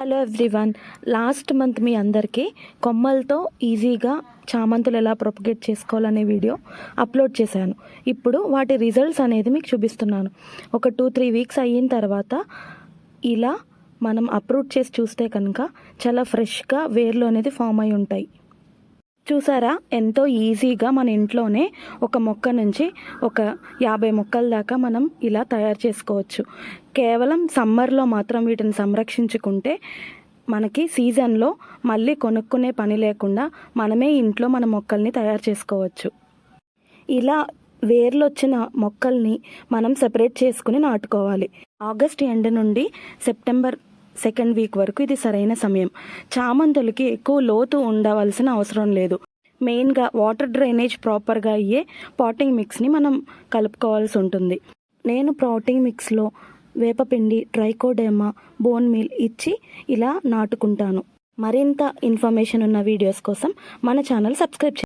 Hello everyone last month మీ అందరికీ కొమ్మలతో ఈజీగా చామంతులు ఎలా ప్రొపగేట్ చేసుకోవాలనే వీడియో అప్లోడ్ చేశాను. ఇప్పుడు వాటి రిజల్ట్స్ అనేది మీకు చూపిస్తున్నాను. ఒక టూ త్రీ వీక్స్ అయిన తర్వాత ఇలా మనం అప్రూట్ చేసి చూస్తే కనుక చాలా ఫ్రెష్గా వేర్లు అనేది ఫామ్ అయి ఉంటాయి. చూసారా? ఎంతో ఈజీగా మన ఇంట్లోనే ఒక మొక్క నుంచి ఒక యాభై మొక్కల దాకా మనం ఇలా తయారు చేసుకోవచ్చు. కేవలం సమ్మర్లో మాత్రం వీటిని సంరక్షించుకుంటే మనకి సీజన్లో మళ్ళీ కొనుక్కునే పని లేకుండా మనమే ఇంట్లో మన మొక్కల్ని తయారు చేసుకోవచ్చు. ఇలా వేర్లు వచ్చిన మొక్కల్ని మనం సెపరేట్ చేసుకుని నాటుకోవాలి. ఆగస్ట్ ఎండ్ నుండి సెప్టెంబర్ సెకండ్ వీక్ వరకు ఇది సరైన సమయం. చామంతులకి ఎక్కువ లోతు ఉండవలసిన అవసరం లేదు. మెయిన్గా వాటర్ డ్రైనేజ్ ప్రాపర్గా అయ్యే పాటింగ్ మిక్స్ని మనం కలుపుకోవాల్సి ఉంటుంది. నేను పాటింగ్ మిక్స్లో వేపపిండి ట్రైకోడెమా బోన్ మీల్ ఇచ్చి ఇలా నాటుకుంటాను. మరింత ఇన్ఫర్మేషన్ ఉన్న వీడియోస్ కోసం మన ఛానల్ సబ్స్క్రైబ్ చేయండి.